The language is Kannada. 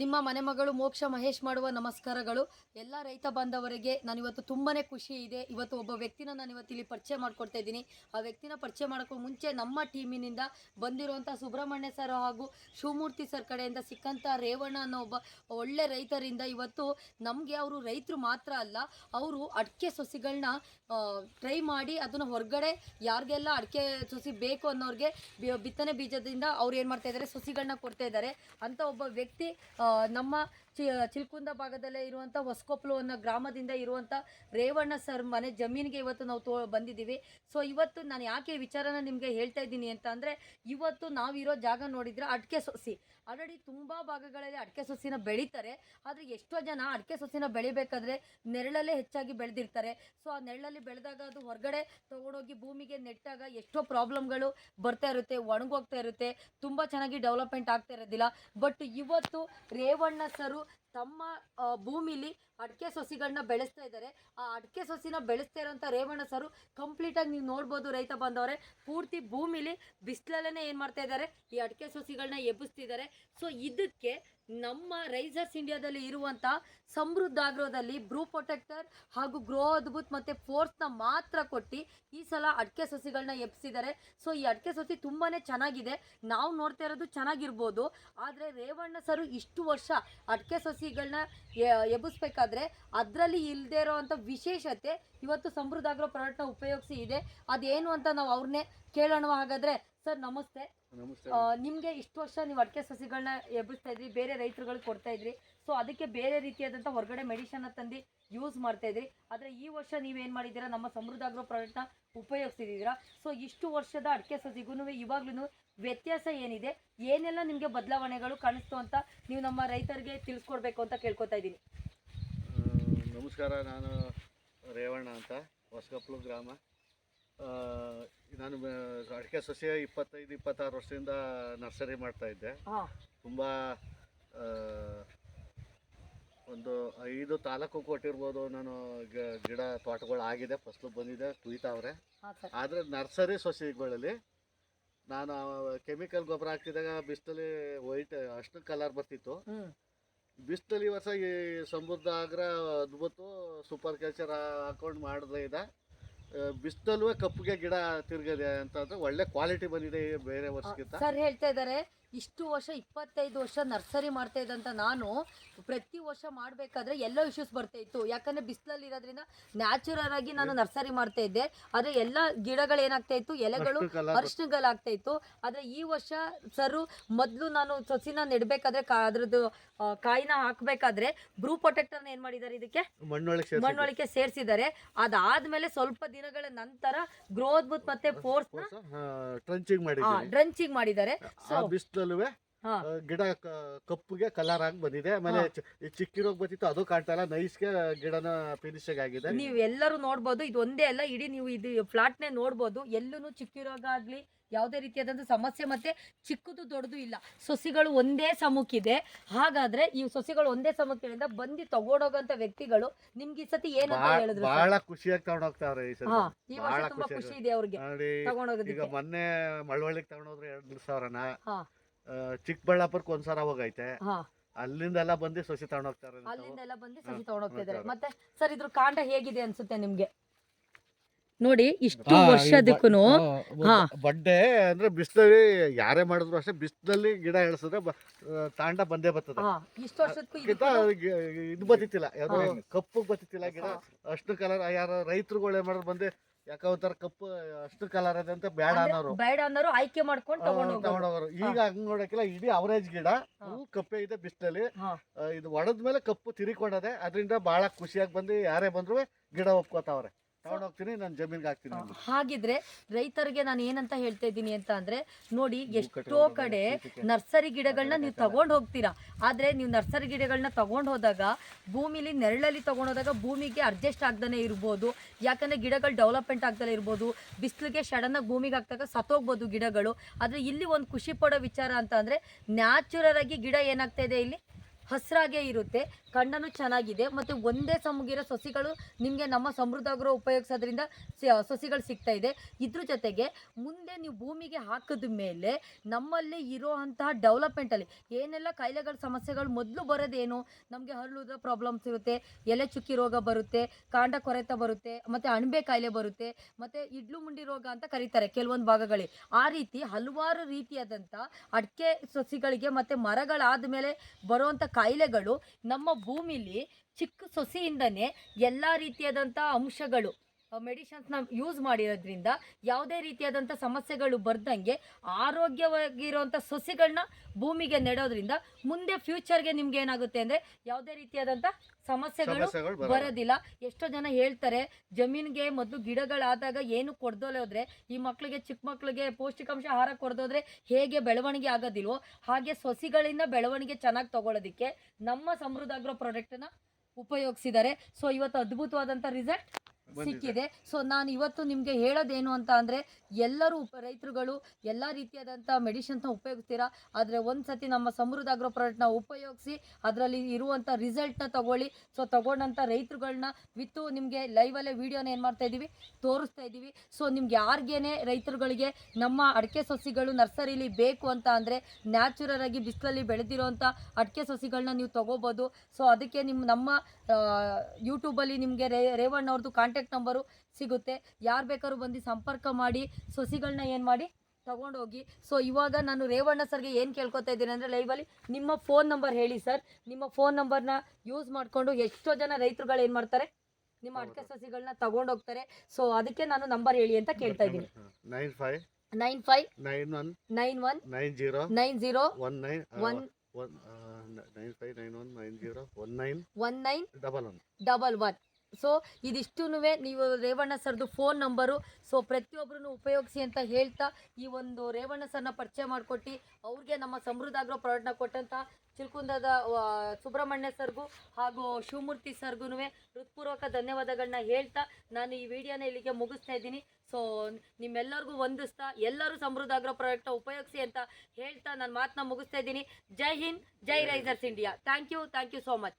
ನಿಮ್ಮ ಮನೆ ಮಗಳು ಮೋಕ್ಷ ಮಹೇಶ್ ಮಾಡುವ ನಮಸ್ಕಾರಗಳು. ಎಲ್ಲ ರೈತ ಬಾಂಧವರಿಗೆ ನಾನಿವತ್ತು ತುಂಬಾ ಖುಷಿ ಇದೆ. ಇವತ್ತು ಒಬ್ಬ ವ್ಯಕ್ತಿನ ನಾನು ಇವತ್ತು ಇಲ್ಲಿ ಪರಿಚಯ ಮಾಡ್ಕೊಡ್ತಾ ಇದ್ದೀನಿ. ಆ ವ್ಯಕ್ತಿನ ಪರಿಚಯ ಮಾಡೋಕ್ಕೂ ಮುಂಚೆ ನಮ್ಮ ಟೀಮಿನಿಂದ ಬಂದಿರುವಂಥ ಸುಬ್ರಹ್ಮಣ್ಯ ಸರ್ ಹಾಗೂ ಶಿವಮೂರ್ತಿ ಸರ್ ಕಡೆಯಿಂದ ಸಿಕ್ಕಂಥ ರೇವಣ್ಣ ಅನ್ನೋ ಒಬ್ಬ ಒಳ್ಳೆ ರೈತರಿಂದ ಇವತ್ತು ನಮಗೆ ಅವರು ರೈತರು ಮಾತ್ರ ಅಲ್ಲ, ಅವರು ಅಡಿಕೆ ಸೊಸಿಗಳನ್ನ ಟ್ರೈ ಮಾಡಿ ಅದನ್ನು ಹೊರಗಡೆ ಯಾರಿಗೆಲ್ಲ ಅಡಿಕೆ ಸೊಸಿ ಬೇಕು ಅನ್ನೋರಿಗೆ ಬಿತ್ತನೆ ಬೀಜದಿಂದ ಅವ್ರು ಏನು ಮಾಡ್ತಾ ಇದ್ದಾರೆ ಸೊಸಿಗಳನ್ನ ಕೊಡ್ತಾ ಇದ್ದಾರೆ. ಅಂತ ಒಬ್ಬ ವ್ಯಕ್ತಿ ನಮ್ಮ ಚಿ, ಚಿಲ್ಕುಂದ ಭಾಗದಲ್ಲೇ ಇರುವಂಥ ಹೊಸಕೊಪ್ಲು ಅನ್ನೋ ಗ್ರಾಮದಿಂದ ಇರುವಂಥ ರೇವಣ್ಣ ಸರ್ ಮನೆ ಜಮೀನಿಗೆ ಇವತ್ತು ನಾವು ತೋ, ಬಂದಿದ್ದೀವಿ. ಸೊ ಇವತ್ತು ನಾನು ಯಾಕೆ ವಿಚಾರನ ನಿಮಗೆ ಹೇಳ್ತಾ ಇದ್ದೀನಿ ಅಂತ ಅಂದರೆ, ಇವತ್ತು ನಾವಿರೋ ಜಾಗ ನೋಡಿದರೆ ಅಡಿಕೆ ಸೊಸಿ. ಆಲ್ರೆಡಿ ತುಂಬ ಭಾಗಗಳಲ್ಲಿ ಅಡಿಕೆ ಸೊಸಿನ ಬೆಳೀತಾರೆ. ಆದರೆ ಎಷ್ಟೋ ಜನ ಅಡಿಕೆ ಸೊಸಿನ ಬೆಳಿಬೇಕಾದ್ರೆ ನೆರಳಲ್ಲೇ ಹೆಚ್ಚಾಗಿ ಬೆಳೆದಿರ್ತಾರೆ. ಸೊ ಆ ನೆರಳಲ್ಲಿ ಬೆಳೆದಾಗ ಅದು ಹೊರಗಡೆ ತೊಗೊಂಡೋಗಿ ಭೂಮಿಗೆ ನೆಟ್ಟಾಗ ಎಷ್ಟೋ ಪ್ರಾಬ್ಲಮ್ಗಳು ಬರ್ತಾ ಇರುತ್ತೆ, ಒಣಗೋಗ್ತಾ ಇರುತ್ತೆ. ತುಂಬ ಚೆನ್ನಾಗಿ ಡೆವಲಪ್ಮೆಂಟ್ ಆಗ್ತಾ ಇರೋದಿಲ್ಲ. ಬಟ್ ಇವತ್ತು ರೇವಣ್ಣ ಸರು ತಮ್ಮ ಭೂಮಿಲಿ ಅಡಿಕೆ ಸೊಸಿಗಳನ್ನ ಬೆಳೆಸ್ತಾ ಇದ್ದಾರೆ. ಆ ಅಡಿಕೆ ಸೊಸಿನ ಬೆಳೆಸ್ತಾ ಇರೋಂಥ ರೇವಣ್ಣ ಸರು ಕಂಪ್ಲೀಟಾಗಿ ನೀವು ನೋಡ್ಬೋದು ರೈತ ಬಂದವರೆ. ಪೂರ್ತಿ ಭೂಮಿಲಿ ಬಿಸಿಲಲ್ಲೇ ಏನು ಮಾಡ್ತಾ ಇದ್ದಾರೆ? ಈ ಅಡಿಕೆ ಸೊಸಿಗಳನ್ನ ಎಬ್ಬಿಸ್ತಿದ್ದಾರೆ ಸೊ ಇದಕ್ಕೆ ನಮ್ಮ ರೈಸರ್ಸ್ ಇಂಡಿಯಾದಲ್ಲಿ ಇರುವಂಥ ಸಮೃದ್ಧ ಆಗ್ರೋದಲ್ಲಿ ಬ್ರೂ ಪ್ರೊಟೆಕ್ಟರ್ ಹಾಗೂ ಗ್ರೋ ಅದ್ಭುತ್ ಮತ್ತು ಫೋರ್ಸ್ನ ಮಾತ್ರ ಕೊಟ್ಟು ಈ ಸಲ ಅಡಿಕೆ ಸಸಿಗಳನ್ನ ಎಬ್ಸಿದ್ದಾರೆ. ಸೊ ಈ ಅಡಿಕೆ ಸಸಿ ತುಂಬಾ ಚೆನ್ನಾಗಿದೆ. ನಾವು ನೋಡ್ತಾ ಇರೋದು ಚೆನ್ನಾಗಿರ್ಬೋದು. ಆದರೆ ರೇವಣ್ಣ ಸರು ಇಷ್ಟು ವರ್ಷ ಅಡಿಕೆ ಸಸಿಗಳನ್ನ ಎಬ್ಬಿಸ್ಬೇಕಾದ್ರೆ ಅದರಲ್ಲಿ ಇಲ್ಲದೆ ಇರೋವಂಥ ವಿಶೇಷತೆ ಇವತ್ತು ಸಮೃದ್ಧ ಆಗಿರೋ ಪ್ರಾಡಕ್ಟ್ನ ಉಪಯೋಗಿಸಿ ಇದೆ. ಅದೇನು ಅಂತ ನಾವು ಅವ್ರನ್ನೇ ಕೇಳೋಣ ಹಾಗಾದ್ರೆ ಸರ್ ನಮಸ್ತೆ. ನಮಸ್ತೆ ನಿಮ್ಗೆ ಇಷ್ಟು ವರ್ಷ ನೀವು ಅಡಿಕೆ ಸಸಿಗಳನ್ನ ಎಬ್ಬಿಸ್ತಾ ಇದ್ರಿ ಬೇರೆ ರೈತರುಗಳಿಗೆ ಕೊಡ್ತಾ ಇದ್ರಿ. ಸೊ ಅದಕ್ಕೆ ಬೇರೆ ರೀತಿಯಾದಂಥ ಹೊರಗಡೆ ಮೆಡಿಸನ್ ತಂದು ಯೂಸ್ ಮಾಡ್ತಾ ಇದ್ರಿ. ಆದರೆ ಈ ವರ್ಷ ನೀವೇನು ಮಾಡಿದ್ದೀರಾ? ನಮ್ಮ ಸಮೃದ್ಧ ಆಗ್ರೋ ಪ್ರಾಡಕ್ಟ್ನ ಉಪಯೋಗಿಸಿದ್ದೀರಾ ಸೊ ಇಷ್ಟು ವರ್ಷದ ಅಡಿಕೆ ಸಸಿಗೂ ಇವಾಗ್ಲೂ ವ್ಯತ್ಯಾಸ ಏನಿದೆ? ಏನೆಲ್ಲ ನಿಮಗೆ ಬದಲಾವಣೆಗಳು ಕಾಣಿಸ್ತು ಅಂತ ನೀವು ನಮ್ಮ ರೈತರಿಗೆ ತಿಳಿಸ್ಕೊಡ್ಬೇಕು ಅಂತ ಕೇಳ್ಕೊತಾ ಇದ್ದೀನಿ. ನಮಸ್ಕಾರ. ನಾನು ರೇವಣ್ಣ ಅಂತ ಹೊಸಕಪ್ಲು ಗ್ರಾಮ. ನಾನು ಅಡಿಕೆ ಸಸ್ಯ ಇಪ್ಪತ್ತೈದು ಇಪ್ಪತ್ತಾರು ವರ್ಷದಿಂದ ನರ್ಸರಿ ಮಾಡ್ತಾ ಇದ್ದೆ. ತುಂಬಾ ಒಂದು ಐದು ತಾಲೂಕು ಕೊಟ್ಟಿರ್ಬೋದು ನಾನು ಗಿಡ ತೋಟಗಳು ಆಗಿದೆ. ಫಸ್ಲು ಬಂದಿದೆ ಸರ್. ಆದರೆ ನರ್ಸರಿ ಸಸಿಗಳಲ್ಲಿ ನಾನು ಕೆಮಿಕಲ್ ಗೊಬ್ಬರ ಹಾಕ್ತಿದ್ದಾಗ ಬಿಸಿಲಲ್ಲಿ ವೈಟ್ ಅಷ್ಟು ಕಲರ್ ಬರ್ತಿತ್ತು. ಬಿಸಿಲಲ್ಲಿ ಬಿಸ್ತಲಿ ವರ್ಷ ಈ ಸಮೃದ್ಧ ಆಗ್ರ ಅದ್ಭುತ ಸೂಪರ್ ಕಲ್ಚರ್ ಹಾಕೊಂಡು ಮಾಡಿದ್ರಿಂದ ಬಿಸ್ತಲ್ವೇ ಕಪ್ಪಿಗೆ ಗಿಡ ತಿರ್ಗದೆ ಅಂತಂದ್ರೆ ಒಳ್ಳೆ ಕ್ವಾಲಿಟಿ ಬಂದಿದೆ ಬೇರೆ ವರ್ಷಕ್ಕಿಂತ. ಸರ್ ಹೇಳ್ತಾ ಇದ್ದಾರೆ ಇಷ್ಟು ವರ್ಷ ಇಪ್ಪತ್ತೈದು ವರ್ಷ ನರ್ಸರಿ ಮಾಡ್ತಾ ಇದ್ದಂಥ ನಾನು ಪ್ರತಿ ವರ್ಷ ಮಾಡಬೇಕಾದ್ರೆ ಎಲ್ಲ ಇಶ್ಯೂಸ್ ಬರ್ತಾ ಇತ್ತು. ಯಾಕಂದ್ರೆ ಬಿಸಿಲಲ್ಲಿ ಇರೋದ್ರಿಂದ ನ್ಯಾಚುರಲ್ ಆಗಿ ನಾನು ನರ್ಸರಿ ಮಾಡ್ತಾ ಇದ್ದೆ. ಆದರೆ ಎಲ್ಲ ಗಿಡಗಳು ಏನಾಗ್ತಾ ಇತ್ತು? ಎಲೆಗಳು ಅರ್ಶನಗಳಾಗ್ತಾ ಇತ್ತು. ಆದರೆ ಈ ವರ್ಷ ಸರು ಮೊದಲು ನಾನು ಸಸಿನ ನೆಡಬೇಕಾದ್ರೆ ಕಾ ಅದ್ರದ್ದು ಕಾಯಿನ ಹಾಕಬೇಕಾದ್ರೆ ಬ್ರೂ ಪ್ರೊಟೆಕ್ಟರ್ನ ಏನು ಮಾಡಿದ್ದಾರೆ ಇದಕ್ಕೆ? ಮಣ್ಣೊಳಗೆ. ಮಣ್ಣೊಳಗೆ ಸೇರಿಸಿದ್ದಾರೆ. ಅದಾದ್ಮೇಲೆ ಸ್ವಲ್ಪ ದಿನಗಳ ನಂತರ ಗ್ರೋತ್ ಮತ್ತೆ ಫೋರ್ಸ್ ಡ್ರಂಚಿಂಗ್ ಮಾಡಿದ್ದಾರೆ. ಹಾ. ಗಿಡ ಕಪ್ಪುಗೆ ಕಲರ್ ಆಗಿ ಬಂದಿದೆ. ಆಮೇಲೆ ಚಿಕ್ಕಿರೋಗ್ ಬರ್ತಿತ್ತು ಅದು ಕಾಣ್ತಾ ಇಲ್ಲ. ನೈಸ್ಗೆ ಗಿಡನ ಫಿನಿಶಿಂಗ್ ಆಗಿದೆ. ನೀವು ಎಲ್ಲರೂ ನೋಡ್ಬೋದು ಇದು ಒಂದೇ ಅಲ್ಲ ಇಡೀ ನೀವು ಇದು ಫ್ಲಾಟ್ನೇ ನೋಡ್ಬೋದು. ಎಲ್ಲೂ ಚಿಕ್ಕಿರೋಗಾಗ್ಲಿ ಯಾವುದೇ ರೀತಿಯಾದಂಥ ಸಮಸ್ಯೆ ಮತ್ತೆ ಚಿಕ್ಕದು ದೊಡ್ಡದು ಇಲ್ಲ. ಸೊಸಿಗಳು ಒಂದೇ ಸಮುಖಿದೆ ಹಾಗಾದ್ರೆ ಈ ಸೊಸಿಗಳು ಒಂದೇ ಸಮುಖಿನಿಂದ ಬಂದು ತಗೊಂಡೋಗಂತ ವ್ಯಕ್ತಿಗಳು ನಿಮ್ಗೆ ಈ ಸತಿ ಏನಂತ ಹೇಳಿದ್ರು ಬಹಳ ಖುಷಿಯಾಗಿ ತಗೊಂಡೋಗ್ತಾವ್ರೆ ಈ ಸತಿ. ಈ ವರ್ಷ ತುಂಬಾ ಖುಷಿ ಇದೆ. ಅವ್ರಿಗೆ ತಗೊಂಡೋಗೋದಕ್ಕೆ. ಮೊನ್ನೆ ಮಳವಳ್ಳಿಗೆ ತಗೊಂಡೋದ್ರೆ ಎರಡು ಸಾವಿರನ? ಚಿಕ್ಕಬಳ್ಳಾಪುರಕ್ಕೆ ಒಂದ್ಸಲ ಹೋಗೈತೆ. ಅಲ್ಲಿಂದ ಅಲ್ಲಿಂದೆಲ್ಲ ಬಂದು ಸೊಸಿ ತಗೊಂಡೋಗ್ತಾರೆ ಅಲ್ಲಿಂದ ಎಲ್ಲ ಬಂದು ಸಸಿ ತಗೊಂಡು ತಗೊಂಡೋಗ್ತಾ ಹೋಗ್ತಾರೆ. ಮತ್ತೆ ಸರ್ ಇದ್ರ ಕಾಂಡ ಹೇಗಿದೆ ಅನ್ಸುತ್ತೆ ನಿಮ್ಗೆ? ನೋಡಿ ಇಷ್ಟು ವರ್ಷದಕ್ಕೂ ಹಾ. ಬಡ್ಡೆ ಅಂದ್ರೆ ಬಿಸಿಲಲ್ಲಿ ಯಾರೇ ಮಾಡಿದ್ರು ಅಷ್ಟೇ ಬಿಸಿಲಲ್ಲಿ ಗಿಡ ಎಳ್ಸಿದ್ರೆ ಬ- ಆ, ತಾಂಡ ಬಂದೇ ಬರ್ತದೆ. ಹಾ ಇಷ್ಟು ವರ್ಷದಕ್ಕೂ ಗಿಡ ಇದಕ್ಕೂ- ಇದು ಬತ್ತಿತ್ತಿಲ್ಲ ಯಾವ್ದು ಹಾ. ಕಪ್ಪು ಬತ್ತಿತ್ತಿಲ್ಲ ಗಿಡ. ಅಷ್ಟು ಕಲರ್ ಯಾರ ರೈತರುಗಳು ಏನ್ ಮಾಡಿದ್ರು ಬಂದು ಯಾಕ ಒಂಥರ ಕಪ್ಪು ಅಷ್ಟು ಕಲರ್ ಅದ ಅಂತ ಬೇಡ ಅನ್ನೋರು. ಬೇಡ ಅನ್ನೋರು ಆಯ್ಕೆ ಮಾಡ್ಕೊಂಡು ತಗೊಂಡೋಗೋರು. ಈಗ ಹಂಗ್ ನೋಡಕ್ಕಿಲ್ಲ ಇಡೀ ಅವರೇಜ್ ಗಿಡ ಹಾ. ಕಪ್ಪೆ ಇದೆ ಬಿಸ್ಲಲ್ಲಿ. ಇದು ಒಡದ್ಮೇಲೆ ಕಪ್ಪು ತಿರಿಕೊಂಡದೆ ಅದರಿಂದ ಬಹಳ ಖುಷಿಯಾಗಿ ಬಂದು ಯಾರೇ ಬಂದ್ರು ಗಿಡ ಒಪ್ಕೋತಾವ್ರೆ. ತಗೊಂಡೋಗ್ತೀನಿ ನಾನು ಜಮೀನ್ಗೆ ಹಾಕ್ತೀನಿ ಅಂದ್ರು. ಹಾಗಿದ್ರೆ ರೈತರಿಗೆ ನಾನು ಏನಂತ ಹೇಳ್ತಾ ಇದ್ದೀನಿ ಅಂತ ಅಂದ್ರೆ ನೋಡಿ ಎಷ್ಟೋ ಕಡೆ ನರ್ಸರಿ ಗಿಡಗಳನ್ನ ನೀವು ತಗೊಂಡು ಹೋಗ್ತೀರಾ? ಆದ್ರೆ ನೀವು ನರ್ಸರಿ ಗಿಡಗಳನ್ನ ತಗೊಂಡು ಹೋದಾಗ ಭೂಮಿಲಿ ನೆರಳಲ್ಲಿ ತಗೊಂಡು ಹೋದಾಗ ಭೂಮಿಗೆ ಅಡ್ಜಸ್ಟ್ ಆಗ್ದೇ ಇರ್ಬೋದು. ಯಾಕಂದ್ರೆ ಗಿಡಗಳು ಡೆವಲಪ್ಮೆಂಟ್ ಆಗ್ದಲೇ ಇರ್ಬೋದು. ಬಿಸಿಲಿಗೆ ಸಡನ್ ಆಗಿ ಭೂಮಿಗೆ ಹಾಕ್ದಾಗ ಸತ್ತೋಗ್ಬೋದು ಗಿಡಗಳು. ಆದ್ರೆ ಇಲ್ಲಿ ಒಂದು ಖುಷಿ ಪಡೋ ವಿಚಾರ ಅಂತ ಅಂದ್ರೆ ನ್ಯಾಚುರಲ್ ಆಗಿ ಗಿಡ ಏನಾಗ್ತಾ ಇದೆ ಇಲ್ಲಿ? ಹಸ್ರಾಗೇ ಇರುತ್ತೆ. ಖಂಡನೂ ಚೆನ್ನಾಗಿದೆ ಮತ್ತು ಒಂದೇ ಸಮಗಿರೋ ಸಸಿಗಳು ನಿಮಗೆ ನಮ್ಮ ಸಮೃದ್ಧ ಆಗ್ರೋ ಉಪಯೋಗಿಸೋದ್ರಿಂದ ಸಸಿಗಳು ಸಿಗ್ತಾ ಇದೆ. ಇದ್ರ ಜೊತೆಗೆ ಮುಂದೆ ನೀವು ಭೂಮಿಗೆ ಹಾಕಿದ ಮೇಲೆ ನಮ್ಮಲ್ಲಿ ಇರೋ ಅಂತಹ ಡೆವಲಪ್ಮೆಂಟಲ್ಲಿ ಏನೆಲ್ಲ ಕಾಯಿಲೆಗಳ, ಸಮಸ್ಯೆಗಳು ಮೊದಲು ಬರೋದೇನು? ನಮಗೆ ಹರಳುದ ಪ್ರಾಬ್ಲಮ್ಸ್ ಇರುತ್ತೆ, ಎಲೆ ಚುಕ್ಕಿ ರೋಗ ಬರುತ್ತೆ, ಕಾಂಡ ಕೊರೆತ ಬರುತ್ತೆ, ಮತ್ತು ಅಣಬೆ ಕಾಯಿಲೆ ಬರುತ್ತೆ, ಮತ್ತು ಇಡ್ಲು ಮುಂಡಿ ರೋಗ ಅಂತ ಕರೀತಾರೆ ಕೆಲವೊಂದು ಭಾಗಗಳಲ್ಲಿ. ಆ ರೀತಿ ಹಲವಾರು ರೀತಿಯಾದಂಥ ಅಡಿಕೆ ಸಸಿಗಳಿಗೆ ಮತ್ತು ಮರಗಳಾದ ಮೇಲೆ ಬರುವಂಥ ಕಾಯಿಲೆಗಳು ನಮ್ಮ ಭೂಮಿಲಿ ಚಿಕ್ಕ ಸೊಸೆಯಿಂದನೇ ಎಲ್ಲ ರೀತಿಯಾದಂಥ ಅಂಶಗಳು. ಮೆಡಿಷನ್ಸ್ನ ಯೂಸ್ ಮಾಡಿರೋದ್ರಿಂದ ಯಾವುದೇ ರೀತಿಯಾದಂಥ ಸಮಸ್ಯೆಗಳು ಬರ್ದಂಗೆ ಆರೋಗ್ಯವಾಗಿರುವಂಥ ಸಸಿಗಳನ್ನ ಭೂಮಿಗೆ ನೆಡೋದ್ರಿಂದ ಮುಂದೆ ಫ್ಯೂಚರ್ಗೆ ನಿಮ್ಗೆ ಏನಾಗುತ್ತೆ ಅಂದರೆ ಯಾವುದೇ ರೀತಿಯಾದಂಥ ಸಮಸ್ಯೆಗಳು. ಬರೋದಿಲ್ಲ ಎಷ್ಟೋ ಜನ ಹೇಳ್ತಾರೆ ಜಮೀನಿಗೆ ಮೊದಲು ಗಿಡಗಳಾದಾಗ ಏನು ಕೊಡ್ದೋಲೆ ಹೋದ್ರೆ ಈ ಮಕ್ಕಳಿಗೆ ಚಿಕ್ಕ ಮಕ್ಕಳಿಗೆ ಪೌಷ್ಟಿಕಾಂಶ ಆಹಾರ ಕೊಡ್ದೋದ್ರೆ ಹೇಗೆ ಬೆಳವಣಿಗೆ ಆಗೋದಿಲ್ವೋ ಹಾಗೆ ಸಸಿಗಳಿಂದ ಬೆಳವಣಿಗೆ ಚೆನ್ನಾಗಿ ತಗೊಳ್ಳೋದಿಕ್ಕೆ ನಮ್ಮ ಸಮೃದ್ಧ ಆಗಿರೋ ಪ್ರಾಡಕ್ಟನ್ನ ಉಪಯೋಗಿಸಿದ್ದಾರೆ ಸೊ ಇವತ್ತು ಅದ್ಭುತವಾದಂಥ ರಿಸಲ್ಟ್. ಸಿಕ್ಕಿದೆ. ಸೊ ನಾನು ಇವತ್ತು ನಿಮಗೆ ಹೇಳೋದೇನು ಅಂತ ಅಂದರೆ, ಎಲ್ಲರೂ ರೈತರುಗಳು ಎಲ್ಲ ರೀತಿಯಾದಂಥ ಮೆಡಿಷನ್ಸ್ನ ಉಪಯೋಗಿಸ್ತೀರಾ? ಆದರೆ ಒಂದು ಸತಿ ನಮ್ಮ ಸಮೃದ್ಧ ಆಗ್ರೋ ಪ್ರಾಡಕ್ಟ್ನ ಉಪಯೋಗಿಸಿ, ಅದರಲ್ಲಿ ಇರುವಂಥ ರಿಸಲ್ಟ್ನ ತಗೊಳ್ಳಿ. ಸೊ ತಗೊಂಡಂಥ ರೈತರುಗಳನ್ನ ವಿತ್ತು ನಿಮಗೆ ಲೈವಲ್ಲೇ ವೀಡಿಯೋನ ಏನು ಮಾಡ್ತಾ ಇದ್ದೀವಿ ತೋರಿಸ್ತಾ ಇದ್ದೀವಿ ಸೊ ನಿಮ್ಗೆ ಯಾರಿಗೇನೆ ರೈತರುಗಳಿಗೆ ನಮ್ಮ ಅಡಿಕೆ ಸಸಿಗಳು ನರ್ಸರಿಲಿ ಬೇಕು ಅಂತ ಅಂದರೆ, ನ್ಯಾಚುರಲ್ ಆಗಿ ಬಿಸಿಲಲ್ಲಿ ಬೆಳೆದಿರೋಂಥ ಅಡಿಕೆ ಸಸಿಗಳನ್ನ ನೀವು ತಗೋಬೋದು. ಸೊ ಅದಕ್ಕೆ ನಿಮ್ಮ ನಮ್ಮ ಯೂಟ್ಯೂಬಲ್ಲಿ ನಿಮಗೆ ರೇ ರೇವಣ್ಣ ಅವ್ರದ್ದು ಕಾಂಟ್ಯಾಕ್ಟ್ ನಂಬರು ಸಿಗುತ್ತೆ. ಯಾರು ಬೇಕಾದ್ರೂ ಬಂದು ಸಂಪರ್ಕ ಮಾಡಿ ಸೊಸಿಗಳನ್ನ ಏನು ಮಾಡಿ ತಗೊಂಡೋಗಿ. ಸೊ ಇವಾಗ ನಾನು ರೇವಣ್ಣ ಸರ್ಗೆ ಏನು ಕೇಳ್ಕೊತಾ ಇದ್ದೀನಿ ಅಂದರೆ ಲೈವಲ್ಲಿ ನಿಮ್ಮ ಫೋನ್ ನಂಬರ್ ಹೇಳಿ ಸರ್ ನಿಮ್ಮ ಫೋನ್ ನಂಬರ್ನ ಯೂಸ್ ಮಾಡಿಕೊಂಡು ಎಷ್ಟೋ ಜನ ರೈತರುಗಳು ಏನು ಮಾಡ್ತಾರೆ? ನಿಮ್ಮ ಅಡಿಕೆ ಸಸಿಗಳನ್ನ ತಗೊಂಡೋಗ್ತಾರೆ. ಸೊ ಅದಕ್ಕೆ ನಾನು ನಂಬರ್ ಹೇಳಿ ಅಂತ ಕೇಳ್ತಾ ಇದ್ದೀನಿ. Nine five nine five nine one nine one nine zero nine zero one nine one one nine five nine one nine zero one nine one nine double one. Double one. So ಇದಿಷ್ಟು ನೀವು ರೇವಣ್ಣ ಸರ್ದು ಫೋನ್ ನಂಬರು ಸೊ ಪ್ರತಿಯೊಬ್ಬರೂ ಉಪಯೋಗಿಸಿ ಅಂತ ಹೇಳ್ತಾ ಈ ಒಂದು ರೇವಣ್ಣ ಸರ್ನ ಪರಿಚಯ ಮಾಡಿಕೊಟ್ಟು ಅವ್ರಿಗೆ ನಮ್ಮ ಸಮೃದ್ಧ ಆಗಿರೋ ಪ್ರಾಡಕ್ಟ್ನ ಕೊಟ್ಟಂಥ ಚಿಲ್ಕುಂದದ ಸುಬ್ರಹ್ಮಣ್ಯ ಸರ್ಗೂ ಹಾಗೂ ಶಿವಮೂರ್ತಿ ಸರ್ಗೂ ಹೃತ್ಪೂರ್ವಕ ಧನ್ಯವಾದಗಳನ್ನ ಹೇಳ್ತಾ ನಾನು ಈ ವಿಡಿಯೋನ ಇಲ್ಲಿಗೆ ಮುಗಿಸ್ತಾ ಇದ್ದೀನಿ. ಸೊ ನಿಮ್ಮೆಲ್ಲರಿಗೂ ವಂದಿಸ್ತಾ, ಎಲ್ಲರೂ ಸಮೃದ್ಧ ಆಗ್ರ ಪ್ರಾಡಕ್ಟ್ನ ಉಪಯೋಗಿಸಿ ಅಂತ ಹೇಳ್ತಾ ನಾನು ಮಾತನ್ನ ಮುಗಿಸ್ತಾ ಇದ್ದೀನಿ. Jai Hind, Jai risers India. Thank you thank you so much